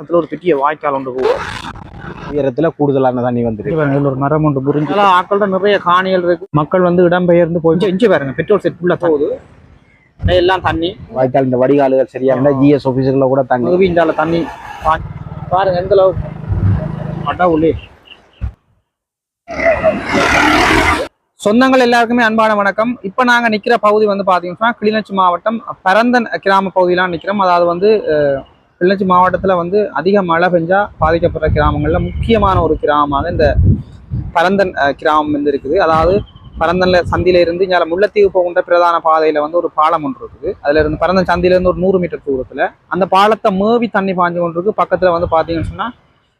அதுல ஒரு பெரிய வாய்க்கால் ஒன்று போகும் உயரத்துல கூடுதலான தண்ணி வந்துருக்கு. இங்க பாருங்க, இதுல ஒரு மரம் ஒன்று புரிஞ்சு ஆக்கள்கிட்ட நிறைய காணிகள் இருக்கு. மக்கள் வந்து இடம்பெயர்ந்து போய் இங்க- இங்க பாருங்க பெட்ரோல் செட் ஃபுல்லா போகுது எல்லாம் தண்ணி. வாய்க்கால் இந்த வடிகால்கள் சரியா இருந்தா ஜிஎஸ் ஆபீஸுக்குள்ள கூட தண்ணி. இந்தால தண்ணி பாருங்க எந்த அளவு. அடாவுலே சொந்தங்கள் எல்லாருக்குமே அன்பான வணக்கம். இப்போ நாங்க நிக்கிற பகுதி வந்து பாத்தீங்கன்னா கிளிநொச்சி மாவட்டம் பரந்தன் கிராம பகுதியெலாம் நிக்கிறோம். அதாவது வந்து அஹ், கிளிநொச்சி வந்து அதிக மழை பெஞ்சால் பாதிக்கப்படுற கிராமங்களில் முக்கியமான ஒரு கிராமமாக இந்த பரந்தன் கிராமம் வந்து இருக்குது. அதாவது பரந்தனில் சந்தியில இருந்து இங்கே முல்லைத்தீவு போகின்ற பிரதான பாதையில் வந்து ஒரு பாலம் ஒன்று இருக்குது. அதில் இருந்து பரந்தன் சந்தியிலேருந்து ஒரு நூறு மீட்டர் தூரத்தில் அந்த பாலத்தை மேவி தண்ணி பாஞ்சு கொண்டு பக்கத்தில் வந்து பார்த்தீங்கன்னு சொன்னால்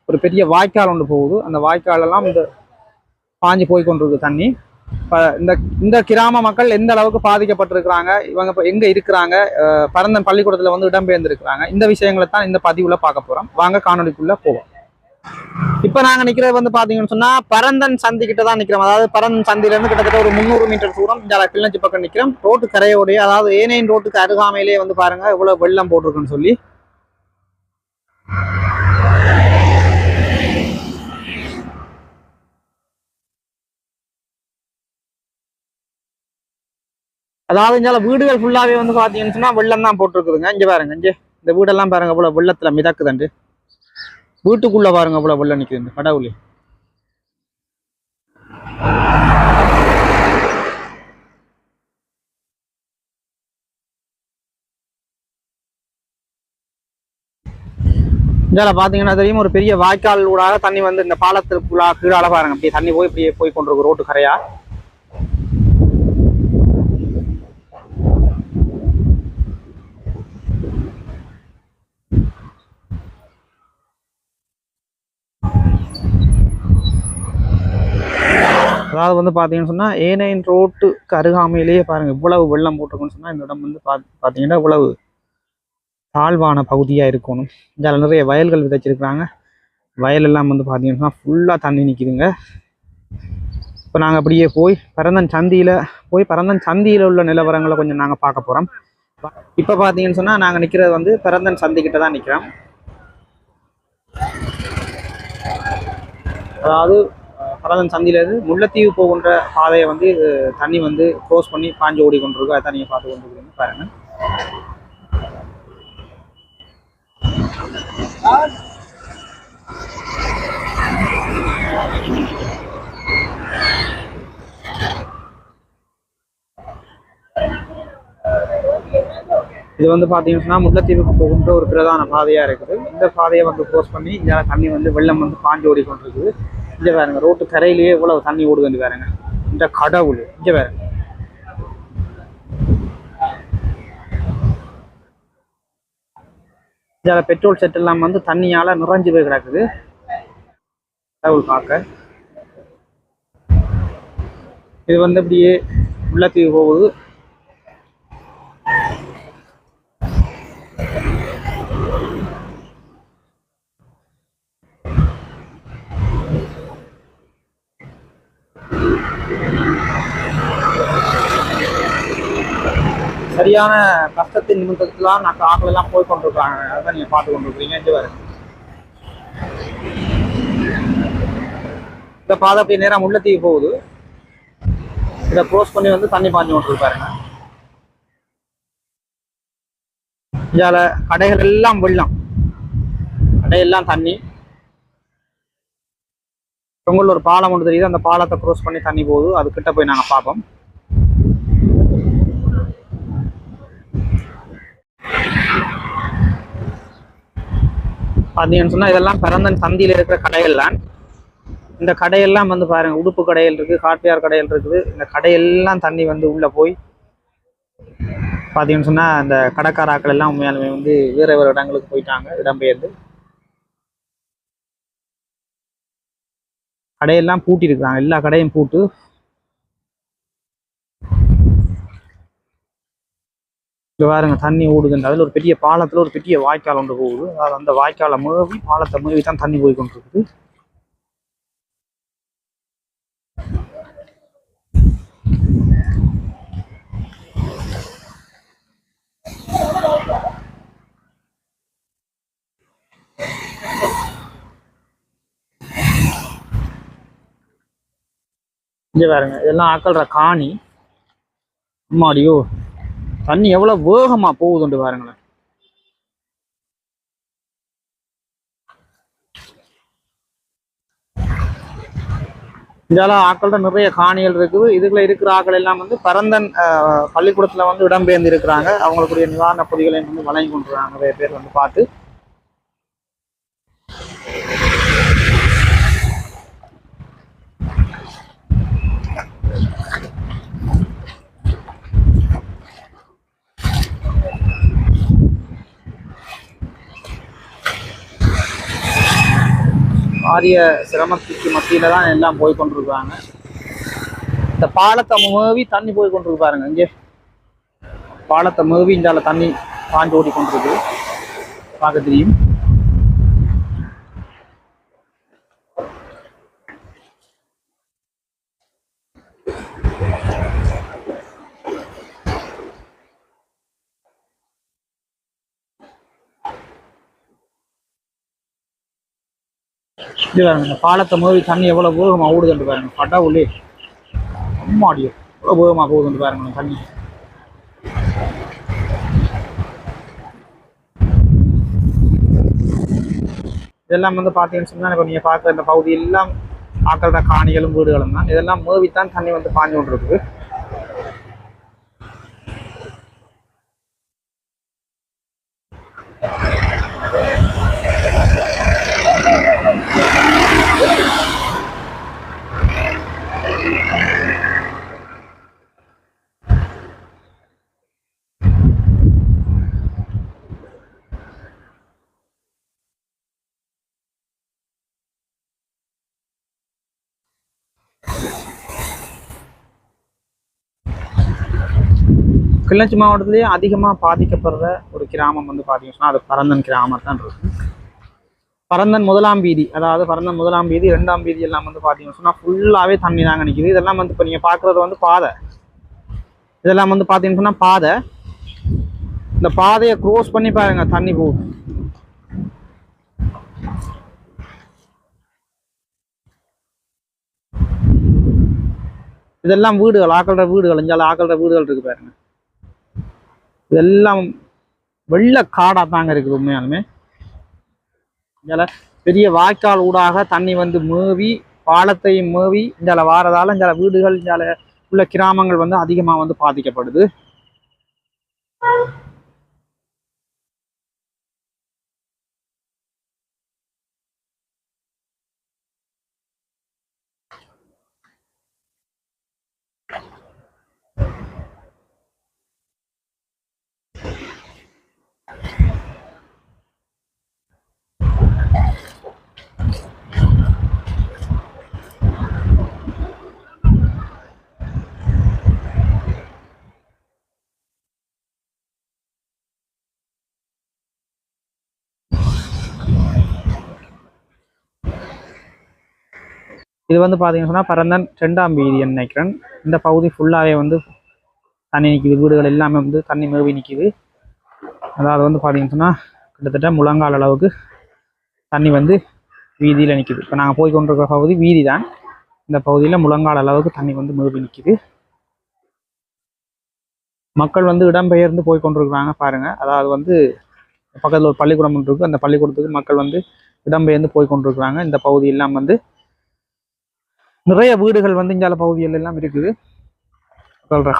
ஒரு பெரிய வாய்க்கால் ஒன்று போகுது. அந்த வாய்க்காலெல்லாம் இந்த பாஞ்சு போய் கொண்டிருக்கு தண்ணி. இந்த இந்த கிராம மக்கள் எந்த அளவுக்கு பாதிக்கப்பட்டிருக்கிறாங்க இவங்க இப்போ எங்கே இருக்கிறாங்க பரந்தன் பள்ளிக்கூடத்துல வந்து இடம்பெயர்ந்திருக்கிறாங்க இந்த விஷயங்களை தான் இந்த பதிவுல பார்க்க போகிறோம் வாங்க காணொலிக்குள்ளே போவோம். இப்போ நாங்கள் நிற்கிறது வந்து பார்த்தீங்கன்னு சொன்னால் பரந்தன் சந்தி கிட்ட தான் நிற்கிறோம் அதாவது பரந்தன் சந்தில கிட்டத்தட்ட ஒரு முந்நூறு மீட்டர் தூரம் இந்த கிளிநொச்சி பக்கம் நிற்கிறோம் ரோட்டு கரையோடைய அதாவது ஏனையின் ரோட்டுக்கு அருகாமையிலேயே வந்து பாருங்க இவ்வளோ வெள்ளம் போட்டிருக்குன்னு சொல்லி. அதாவது இங்க வீடுகள் ஃபுல்லாவே வந்து பாத்தீங்கன்னு வெள்ளம் தான் போட்டிருக்குதுங்க. இங்கே பாருங்க இங்கே. இந்த வீடெல்லாம் பாருங்க போல வெள்ளத்துல மிதக்குதண்டு. வீட்டுக்குள்ள பாருங்க போல வெள்ளம் நிக்குது கடவுளே. இதில் பார்த்தீங்கன்னா தெரியும் ஒரு பெரிய வாய்க்கால் ஊடாக தண்ணி வந்து இந்த பாலத்துக்குள்ளா கீழால பாருங்க. அப்படியே தண்ணி போய் இப்படியே போய் கொண்டிருக்கு ரோட்டு கரையா. அதாவது வந்து பார்த்தீங்கன்னு சொன்னால் ஏனைன் ரோட்டுக்கு அருகாமையிலேயே பாருங்கள் இவ்வளவு வெள்ளம் போட்டிருக்குன்னு சொன்னால் இந்த இடம் வந்து பாத் பார்த்தீங்கன்னா இவ்வளவு தாழ்வான பகுதியாக இருக்கணும். இதில் நிறைய வயல்கள் விதைச்சிருக்கிறாங்க. வயல் எல்லாம் வந்து சொன்னால் ஃபுல்லாக தண்ணி நிற்கிதுங்க இப்போ நாங்கள் அப்படியே போய் பரந்தன் சந்தியில் போய் பரந்தன் சந்தியில் உள்ள நிலவரங்களை கொஞ்சம் நாங்கள் பார்க்க போகிறோம் இப்போ பார்த்தீங்கன்னு சொன்னால் நாங்கள் நிற்கிறது வந்து பரந்தன் சந்திக்கிட்ட தான் நிற்கிறோம் அதாவது பரதன் பரந்தன் சந்தியிலேருந்து முல்லைத்தீவு போகின்ற பாதையை வந்து தண்ணி வந்து க்ளோஸ் பண்ணி பாஞ்சு ஓடி கொண்டிருக்கு அதை நீங்கள் பார்த்து கொண்டிருக்கீங்க பாருங்க. இது வந்து பார்த்தீங்கன்னா முல்லைத்தீவுக்கு போகின்ற ஒரு பிரதான பாதையாக இருக்குது. இந்த பாதையை வந்து க்ளோஸ் பண்ணி இங்கே தண்ணி வந்து வெள்ளம் வந்து பாஞ்சு ஓடி கொண்டிருக்குது இங்கே பாருங்க ரோட்டு கரையிலேயே இவ்வளவு தண்ணி ஓடுது பாருங்க. இந்த கடவுள் இங்கே பாருங்க. இதில் பெட்ரோல் செட் எல்லாம் வந்து தண்ணியால் நிறைஞ்சு போய் கிடக்குது. கடவுள் பார்க்க. இது வந்து அப்படியே உள்ளத்துக்கு போகுது. சரியான கஷ்டத்தின் நிமித்தத்துலாம் நான் ஆட்கள் எல்லாம் போய் கொண்டிருக்காங்க அதான் நீங்க பார்த்து கொண்டிருக்கீங்க இங்க இந்த பாதை அப்படியே நேரம் முள்ளத்தீவு போகுது. இதை க்ளோஸ் பண்ணி வந்து தண்ணி பாஞ்சு கொண்டிருப்பாருங்க இதால கடைகள் எல்லாம் வெள்ளம். கடையெல்லாம் தண்ணி. பொங்கல் ஒரு பாலம் ஒன்று தெரியுது. அந்த பாலத்தை க்ரோஸ் பண்ணி தண்ணி போகுது. அது கிட்ட போய் நாங்கள் பார்ப்போம். பார்த்தீங்கன்னு சொன்னால் இதெல்லாம் பிறந்தன் சந்தியில் இருக்கிற கடைகள் இந்த கடையெல்லாம் வந்து பாருங்க உடுப்பு கடைகள் இருக்குது காட்டியார் கடைகள் இருக்குது. இந்த கடையெல்லாம் தண்ணி வந்து உள்ளே போய் பார்த்தீங்கன்னு சொன்னால் அந்த கடைக்காராக்கள் எல்லாம் உண்மையாலுமே வந்து வேறு வேறு இடங்களுக்கு போயிட்டாங்க இடம்பெயர்ந்து. கடையெல்லாம் பூட்டி இருக்கிறாங்க எல்லா கடையும் பூட்டு இங்கே பாருங்க தண்ணி ஓடுதுன்ற அதில் ஒரு பெரிய பாலத்தில் ஒரு பெரிய வாய்க்கால் ஒன்று போகுது. அதாவது அந்த வாய்க்காலை மீறி பாலத்தை மீறி தான் தண்ணி போய் கொண்டிருக்குது. இங்கே பாருங்க இதெல்லாம் ஆக்கல்ற காணி. அம்மாடியோ. தண்ணி எவ்வளோ வேகமாக போகுதுண்டு பாருங்களேன். இதால ஆக்கள்கிட்ட நிறைய காணிகள் இருக்குது. இதுக்குள்ள இருக்கிற ஆக்கள் எல்லாம் வந்து பரந்தன் பள்ளிக்கூடத்துல வந்து இடம்பெயர்ந்து இருக்கிறாங்க அவங்களுக்குரிய நிவாரண பொதிகளை வந்து வழங்கி கொண்டுறாங்க நிறைய பேர் வந்து பார்த்து. பாரிய சிரமத்துக்கு மத்தியில தான் எல்லாம் போய் கொண்டிருக்காங்க. இந்த பாலத்தை மேவி தண்ணி போய் கொண்டிருக்கு பாருங்க இங்கே. பாலத்தை மேவி இந்தால தண்ணி பாஞ்சு ஓடி கொண்டிருக்கு பார்க்க தெரியும். இது பாருங்க இந்த பாலத்தை மேவி தண்ணி எவ்வளவு வேகமாக ஓடுதுன்ட்டு பாருங்க. பட்டா உள்ளே அம்மாடியோ எவ்வளோ வேகமாக போகுதுன்ட்டு பாருங்க தண்ணி. இதெல்லாம் வந்து பார்த்தீங்கன்னு சொன்னால் இப்போ நீங்கள் பார்க்குற இந்த பகுதி எல்லாம் ஆக்கள்ற காணிகளும் வீடுகளும் தான். இதெல்லாம் மேவித்தான் தண்ணி வந்து பாஞ்சு கொண்டு இருக்குது கிளிநொச்சி மாவட்டத்திலேயே அதிகமாக பாதிக்கப்படுற ஒரு கிராமம் வந்து பார்த்தீங்கன்னு சொன்னா அது பரந்தன் கிராமம் தான் இருக்கு. பரந்தன் முதலாம் வீதி அதாவது பரந்தன் முதலாம் வீதி ரெண்டாம் வீதி எல்லாம் வந்து பார்த்தீங்கன்னு சொன்னா ஃபுல்லாகவே தண்ணி தாங்க நிற்கிது இதெல்லாம் வந்து இப்போ நீங்கள் பார்க்குறது வந்து பாதை. இதெல்லாம் வந்து பார்த்தீங்கன்னு சொன்னா பாதை. இந்த பாதையை க்ரோஸ் பண்ணி பாருங்க தண்ணி போகுது இதெல்லாம் வீடுகள் ஆக்கல்ற வீடுகள் இஞ்சால ஆக்கல்ற வீடுகள் இருக்கு பாருங்க. இதெல்லாம் வெள்ள காடாக தாங்க இருக்குது உண்மையாலுமே. இதில் பெரிய வாய்க்கால் ஊடாக தண்ணி வந்து மேவி பாலத்தையும் மேவி இதில் வாரதால் இந்த வீடுகள் இதில் உள்ள கிராமங்கள் வந்து அதிகமாக வந்து பாதிக்கப்படுது. இது வந்து பார்த்தீங்கன்னு சொன்னால் பரந்தன் ரெண்டாம் வீதின்னு நினைக்கிறேன். இந்த பகுதி ஃபுல்லாகவே வந்து தண்ணி நிற்கிது வீடுகள் எல்லாமே வந்து தண்ணி மேவி நிற்கிது அதாவது வந்து பார்த்தீங்கன்னு சொன்னால் கிட்டத்தட்ட முழங்கால் அளவுக்கு தண்ணி வந்து வீதியில் நிற்கிது இப்போ நாங்கள் போய் கொண்டிருக்கிற பகுதி வீதி தான் இந்த பகுதியில் முழங்கால் அளவுக்கு தண்ணி வந்து மேவி நிற்கிது மக்கள் வந்து இடம்பெயர்ந்து போய் கொண்டிருக்கிறாங்க பாருங்க. அதாவது வந்து பக்கத்தில் ஒரு பள்ளிக்கூடம் ஒன்று இருக்குது அந்த பள்ளிக்கூடத்துக்கு மக்கள் வந்து இடம்பெயர்ந்து போய் கொண்டிருக்கிறாங்க. இந்த பகுதி எல்லாம் வந்து நிறைய வீடுகள் வந்து இங்கால பகுதிகள் எல்லாம் இருக்குது.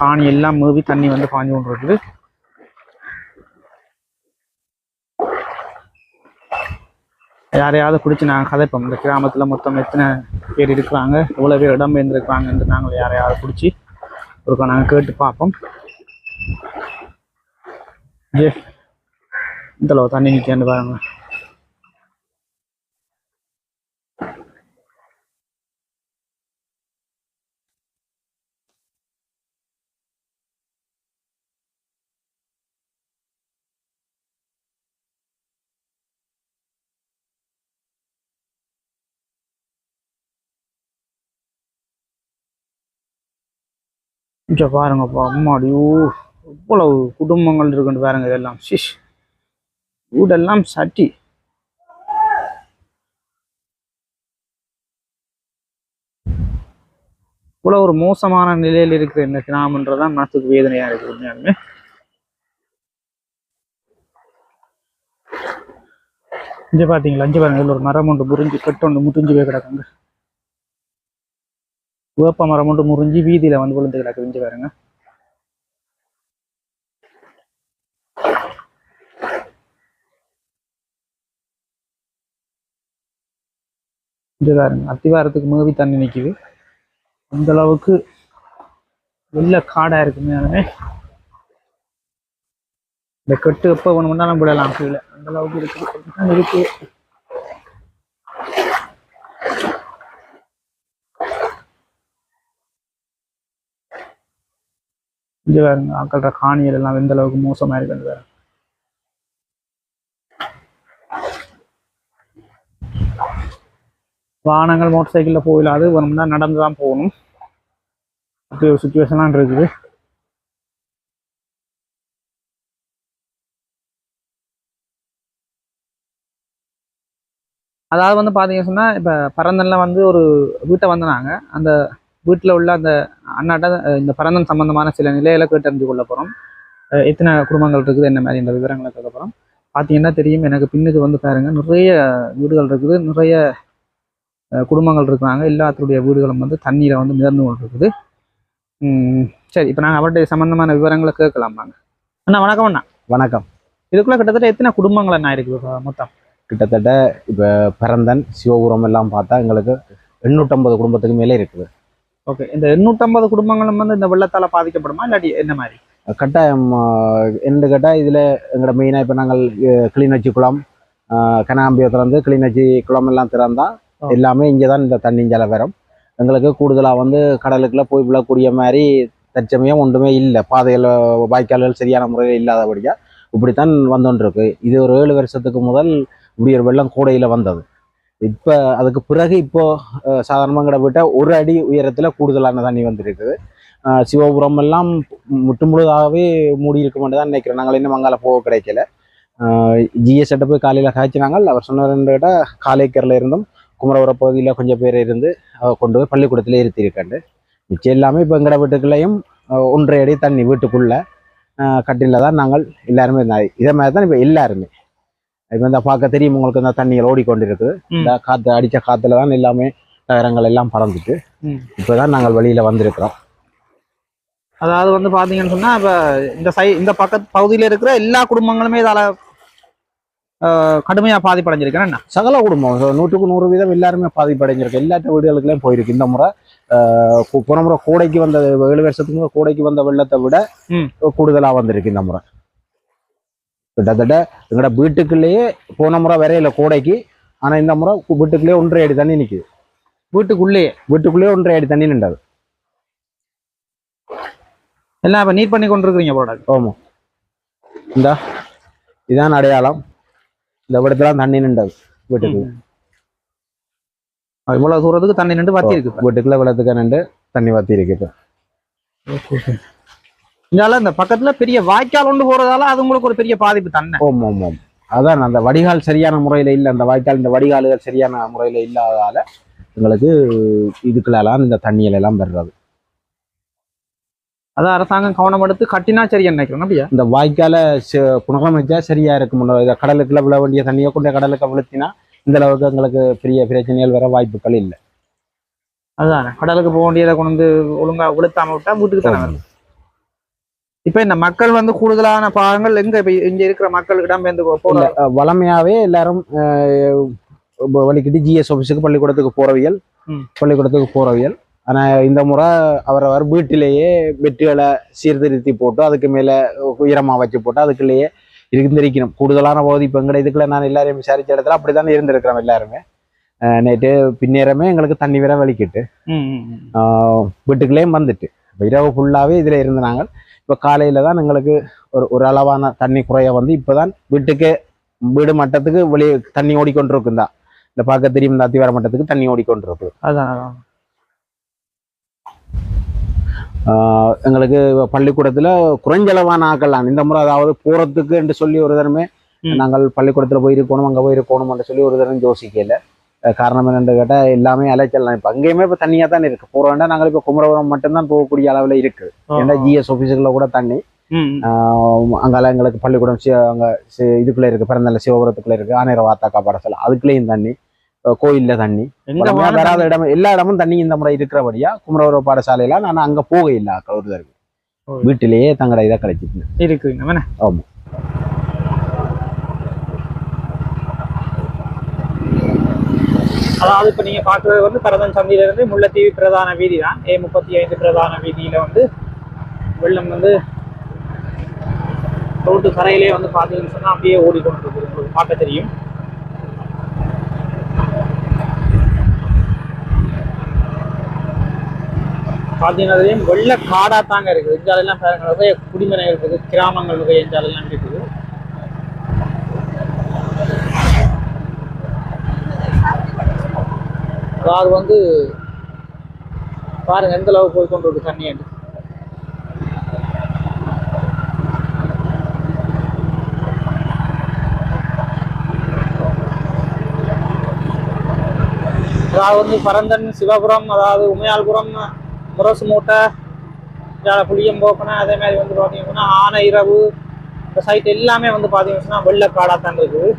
காணி எல்லாம் மூவி தண்ணி வந்து பாஞ்சு கொண்டு இருக்குது யாரையாவது பிடிச்சி நாங்கள் கதைப்போம். இந்த கிராமத்துல மொத்தம் எத்தனை பேர் இருக்கிறாங்க எவ்வளோ பேர் இடம் என்று நாங்கள் யாரையாவது பிடிச்சி ஒருக்கா நாங்கள் கேட்டு பார்ப்போம். ஏ இந்த அளவு தண்ணி நிற்கன்னு பாருங்க. இங்க பாருங்கப்பா அம்மாடியோ எவ்வளவு குடும்பங்கள் இருக்குன்னு பாருங்க இதெல்லாம். ஷிஷ் வீடெல்லாம் சட்டி. இவ்வளவு ஒரு மோசமான நிலையில் இருக்கிற இந்த கிராமன்றதான் மனசுக்கு வேதனையா இருக்கு உண்மையாலுமே. இங்க பாத்தீங்களா இங்க பாருங்க இதுல ஒரு மரம் ஒன்று முறிஞ்சு கட்டு ஒன்று முறிஞ்சு போய் கிடக்குங்க. வேப்ப மரம் மட்டும் முறிஞ்சு வீதியில வந்து விழுந்து கிடக்கு. விஞ்சு பாருங்க. இங்க பாருங்க. அத்திவாரத்துக்கு மேவி தண்ணி நிக்குது. அந்த அளவுக்கு வெள்ள காடா இருக்குமே அதுமே இந்த கட்டு எப்போ வேணும்னாலும் விடலாம். கீழே அந்த அளவுக்கு இருக்குது இருக்குது. இங்க பாருங்க ஆக்கள்ற காணிகள் எல்லாம் எந்த அளவுக்கு மோசமா இருக்குது பாருங்க வாகனங்கள் மோட்டர் சைக்கிளில் போயிடாது வேணும்னா நடந்து தான் போகணும். அப்படி ஒரு சுச்சுவேஷன்லாம் இருக்குது. அதாவது வந்து பார்த்தீங்க சொன்னால் இப்போ பரந்தனில் வந்து ஒரு வீட்டை வந்தனாங்க. அந்த வீட்டில் உள்ள அந்த அண்ணாட்ட இந்த பரந்தன் சம்பந்தமான சில நிலையில கேட்டறிஞ்சு கொள்ள போகிறோம் எத்தனை குடும்பங்கள் இருக்குது என்ன மாதிரி இந்த விவரங்களை கேட்க போகிறோம் பார்த்தீங்கன்னா தெரியும் எனக்கு பின்னுக்கு வந்து பாருங்க நிறைய வீடுகள் இருக்குது நிறைய குடும்பங்கள் இருக்கிறாங்க. எல்லாத்துடைய வீடுகளும் வந்து தண்ணீரை வந்து மிதந்து கொண்டு இருக்குது சரி இப்போ நாங்கள் அவருடைய சம்பந்தமான விவரங்களை கேட்கலாம் அண்ணா வணக்கம் அண்ணா. வணக்கம். இதுக்குள்ள கிட்டத்தட்ட எத்தனை குடும்பங்கள் என்ன இருக்குது மொத்தம்? கிட்டத்தட்ட இப்போ பரந்தன் சிவபுரம் எல்லாம் பார்த்தா எங்களுக்கு எண்ணூற்றம்பது குடும்பத்துக்கு மேலே இருக்குது. ஓகே இந்த எண்ணூற்றம்பது குடும்பங்களும் வந்து இந்த வெள்ளத்தால் பாதிக்கப்படுமா? இல்லாட்டி என்ன மாதிரி? கட்டாயம் என்று கேட்டால் இதில் எங்களோட மெயினாக இப்போ நாங்கள் கிளிநொச்சி குளம் கனாம்பியை திறந்து கிளிநொச்சி குளம் எல்லாம் திறந்தால் எல்லாமே இங்கே தான் இந்த தண்ணிஞ்சால வரும். எங்களுக்கு கூடுதலாக வந்து கடலுக்குள்ளே போய் விழக்கூடிய மாதிரி தற்சமயம் ஒன்றுமே இல்லை. பாதைகள் வாய்க்கால்கள் சரியான முறையில் இல்லாதபடியாக இப்படித்தான் வந்துன்னு இது ஒரு ஏழு வருஷத்துக்கு முதல் இப்படி வெள்ளம் கூடையில் வந்தது. இப்போ அதுக்கு பிறகு இப்போ சாதாரணமாக கிடப்பிட்ட ஒரு அடி உயரத்தில் கூடுதலான தண்ணி வந்திருக்குது. சிவபுரம் எல்லாம் முற்று முழுதாகவே மூடி இருக்குமென்று தான் நினைக்கிறேன். நாங்கள் இன்னும் அங்கால போக கிடைக்கல. ஜிஎஸ் போய் காலையில் காய்ச்சினாங்க அவர் சொன்னவர்கிட்ட கேட்டால் காலைக்கரில் இருந்தும் குமரபுரம் பகுதியில் கொஞ்சம் பேர் இருந்து கொண்டு போய் பள்ளிக்கூடத்தில் இருத்திருக்காண்டு. மிச்சம் எல்லாமே இப்போ எங்கட வீட்டுக்குள்ளேயும் ஒன்றரை அடி தண்ணி வீட்டுக்குள்ளே கட்டில தான் நாங்கள் எல்லாருமே இதை இதே மாதிரி தான் இப்போ எல்லாருமே. இப்போ இந்த பார்க்க தெரியும் உங்களுக்கு இந்த தண்ணிகள் ஓடிக்கொண்டிருக்குது. இந்த காற்று அடித்த காற்றுல தான் எல்லாமே நகரங்கள் எல்லாம் பறந்துட்டு. இப்போ தான் நாங்கள் வெளியில் வந்திருக்கிறோம் அதாவது வந்து பாத்தீங்கன்னு சொன்னா இப்ப இந்த சை இந்த பக்கத்து பகுதியில இருக்கிற எல்லா குடும்பங்களுமே இதால ஆஹ், கடுமையா பாதிப்படைஞ்சிருக்கேன் சகல குடும்பம் நூற்றுக்கு நூறு வீதம் எல்லாருமே பாதிப்படைஞ்சிருக்கு எல்லாத்த வீடுகளுக்குலாம் போயிருக்கு இந்த முறை போன முறை கோடைக்கு வந்த ஏழு வருஷத்துக்கு கோடைக்கு வந்த வெள்ளத்தை விட ம். கூடுதலா வந்திருக்கு இந்த முறை கிட்டத்தட்ட எங்களோட வீட்டுக்குள்ளேயே போன முறை வரையில கோடைக்கு ஆனா இந்த முறை வீட்டுக்குள்ளேயே ஒன்றரை அடி தண்ணி நிக்குது. வீட்டுக்குள்ளேயே? வீட்டுக்குள்ளேயே ஒன்றரை அடி தண்ணி நின்றது. எல்லாம் இப்ப நீட் பண்ணி கொண்டிருக்கிறீங்க போட ஆமா. இந்த இதான் அடையாளம். இந்த இடத்துல தண்ணி நின்றது வீட்டுக்கு இவ்வளவு தூரத்துக்கு தண்ணி நின்று வத்தி இருக்கு. வீட்டுக்குள்ள வெள்ளத்துக்கு நின்று தண்ணி வத்தி இருக்கு இப்போ இதனால இந்த பக்கத்துல பெரிய வாய்க்கால் ஒன்று போறதால அது உங்களுக்கு ஒரு பெரிய பாதிப்பு தானே? ஓம் ஓம் ஓம் அதான் அந்த வடிகால் சரியான முறையில் இல்லை அந்த வாய்க்கால் இந்த வடிகால்கள் சரியான முறையில் இல்லாததால எங்களுக்கு இதுக்குள்ளெல்லாம் இந்த தண்ணியில எல்லாம் பெறுறது அதான் அரசாங்கம் கவனம் எடுத்து கட்டினா சரி நினைக்கிறேன் அப்படியா? இந்த வாய்க்கால புனரமைச்சா சரியா இருக்கும் இதை கடலுக்குள்ள விழ வேண்டிய தண்ணியை கொண்டு கடலுக்கு விழுத்தினா இந்த அளவுக்கு எங்களுக்கு பெரிய பிரச்சனைகள் வர வாய்ப்புகள் இல்லை. அதான். கடலுக்கு போக வேண்டியதை கொண்டு வந்து ஒழுங்கா உளுத்தாம விட்டா வீட்டுக்கு தானே இப்ப இந்த மக்கள் வந்து கூடுதலான பாகங்கள் எங்க இங்க இருக்கிற மக்கள் இடம்பெயர்ந்து போ- போற இல்ல, அஹ், வளமையாவே எல்லாரும் வலிக்கிட்டு ஜிஎஸ் ஆஃபீஸுக்கு பள்ளிக்கூடத்துக்கு போறவியல். பள்ளிக்கூடத்துக்கு போறவியல். ஆனா இந்த முறை அவரவர் வீட்டிலேயே பெட்டுகளை சீர்திருத்தி போட்டு அதுக்கு மேல உயரமா வச்சு போட்டு அதுக்குள்ளேயே இருந்திருக்கணும். கூடுதலான போது இப்போ எங்கட இதுக்குள்ள நான் எல்லாரையும் விசாரிச்ச இடத்துல அப்படித்தானே இருந்திருக்கிறோம் எல்லாருமே. நேற்று பின்னேரமே எங்களுக்கு தண்ணி வர வலிக்கிட்டு வீட்டுக்குள்ளேயும் வந்துட்டு. இரவு ஃபுல்லாகவே இதில் இருந்தாங்க இப்போ காலையில் தான் எங்களுக்கு ஒரு ஒரு அளவான தண்ணி குறைய வந்து இப்போ தான் வீட்டுக்கு வீடு மட்டத்துக்கு வெளியே தண்ணி ஓடிக்கொண்டிருக்கும் தான் இந்த பார்க்க தெரியும் இந்த அத்திவார மட்டத்துக்கு தண்ணி ஓடிக்கொண்டிருக்கு. அதான் எங்களுக்கு பள்ளிக்கூடத்தில் குறைஞ்சளவான ஆக்கலாம் இந்த முறை அதாவது போகிறதுக்கு என்று சொல்லி ஒரு தரமே. நாங்கள் பள்ளிக்கூடத்தில் போயிருக்கணும் அங்கே போயிருக்கணும் என்று சொல்லி ஒரு தரம் யோசிக்கல. காரணம் என்னன்னு கேட்டால் எல்லாமே அலைச்சல் தான். இப்போ அங்கேயுமே இப்போ தண்ணியாக தான் இருக்கு. போகிற வேண்டாம் நாங்கள் இப்போ குமரபுரம் மட்டும்தான் போகக்கூடிய அளவில் இருக்கு. ஏன்னா ஜிஎஸ் ஆஃபீஸுக்குள்ள கூட தண்ணி. அங்கால எங்களுக்கு பள்ளிக்கூடம் அங்கே இதுக்குள்ளே இருக்கு. பிறந்தல சிவபுரத்துக்குள்ளே இருக்கு. ஆனையர வாத்தாக்கா பாடசாலை அதுக்குள்ளேயும் தண்ணி. கோயில்ல தண்ணி. வராத இடம் எல்லா இடமும் தண்ணி இந்த முறை இருக்கிறபடியா குமரபுரம் பாடசாலையில நான் அங்க போக இல்லை ஒரு இருக்கு. வீட்டிலேயே தங்கட இதை கிடைச்சிட்டு இருக்கு. ஆமா. அதாவது இப்போ நீங்கள் பார்க்குறது வந்து பரதன் சந்தியிலிருந்து முல்லைத்தீவு பிரதான வீதி தான் ஏ முப்பத்தி ஐந்து பிரதான வீதியில் வந்து வெள்ளம் வந்து ரோட்டு கரையிலே வந்து பார்த்தீங்கன்னு சொன்னால் அப்படியே ஓடிக்கொண்டு இருக்குது உங்களுக்கு பார்க்க தெரியும். பார்த்தீங்கன்னா வெள்ள காடாக தாங்க இருக்குது எஞ்சாலெல்லாம் பாருங்க நிறைய குடிமனை இருக்குது கிராமங்கள் நிறைய எஞ்சாலெல்லாம் இருக்குது. கார் வந்து பாருங்க எந்த அளவு போய் கொண்டு இருக்கு தண்ணி அண்டு அதாவது வந்து பரந்தன் சிவபுரம் அதாவது உமையாள்புரம் முரசு மூட்டை ஜால புளியம்போக்கனை அதே மாதிரி வந்து பார்த்தீங்கன்னா ஆனை இரவு இந்த சைட் எல்லாமே வந்து பார்த்தீங்கன்னா வெள்ளக்காடாக தான் இருக்குது.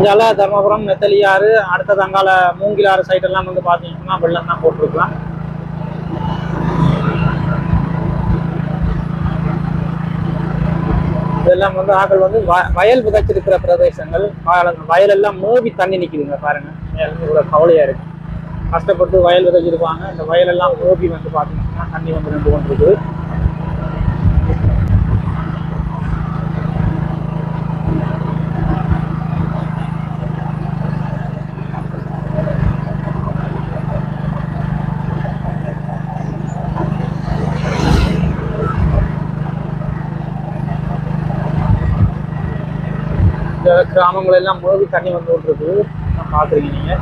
இதால தர்மபுரம் நெத்தலியாறு அடுத்த தங்கால மூங்கிலாறு சைட் எல்லாம் வந்து பார்த்தீங்கன்னா வெள்ளம் தான் போட்டிருக்கலாம். இதெல்லாம் வந்து ஆக்கள் வந்து வயல் விதைச்சிருக்கிற பிரதேசங்கள். வயல் எல்லாம் மூவி தண்ணி நிக்குதுங்க பாருங்க. மேல இவ்வளவு கவலையா இருக்கு. கஷ்டப்பட்டு வயல் விதைச்சிருப்பாங்க இந்த வயலெல்லாம் மூவி வந்து பார்த்தீங்கன்னா தண்ணி வந்து நின்று கொண்டிருக்கு இந்த கிராமங்கள் எல்லாம் மூழ்கி தண்ணி வந்து விட்டுருக்கு பார்த்துருக்கீங்க நீங்க.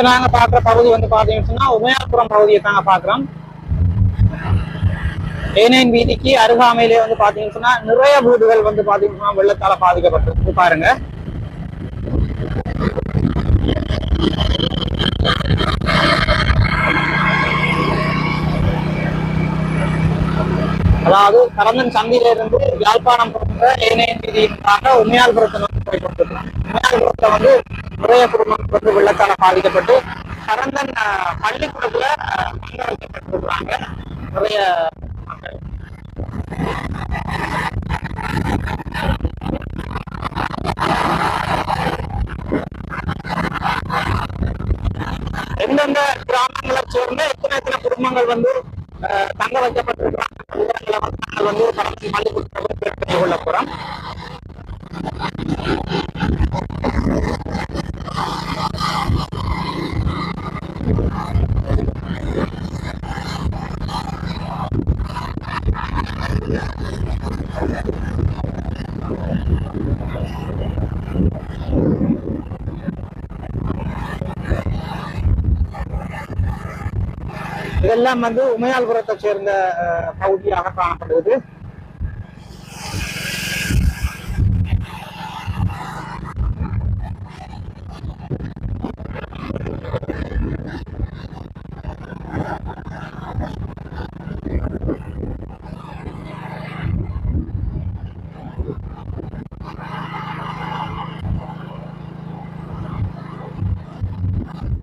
இப்போ நாங்கள் பார்க்குற பகுதி வந்து பார்த்தீங்கன்னு சொன்னால் உமையாபுரம் பகுதியை தாங்க பார்க்குறோம் ஏனையின் வீதிக்கு அருகாமையிலே வந்து பார்த்தீங்கன்னு சொன்னால் நிறைய வீடுகள் வந்து பார்த்தீங்கன்னு சொன்னால் வெள்ளத்தால் பாதிக்கப்பட்டிருக்கு. பாருங்க. அதாவது கரந்தன் சந்தியில இருந்து யாழ்ப்பாணம் போன்ற ஏனையன் வீதியினாக உமையாள்புரத்தை வந்து போய் கொண்டிருக்கிறோம் உமையாள்புரத்துல வந்து நிறைய குடும்பங்கள் வந்து வெள்ளத்தால பாதிக்கப்பட்டு கரந்தன் பள்ளிக்கூடத்துல அஹ், தங்க வைக்கப்பட்டிருக்கிறாங்க நிறைய மக்கள். எந்தெந்த கிராமங்களை சேர்ந்த எத்தனை எத்தனை குடும்பங்கள் வந்து தங்க வைக்கப்பட்டிருக்கிறாங்க? விவரங்களை வந்து நாங்கள் வந்து பரமத்தி பள்ளிக்கூடத்தில் தெரிந்து கொள்ள போறோம். இதெல்லாம் வந்து உமையால்புரத்தை சேர்ந்த அஹ், பகுதியாக காணப்படுகிறது.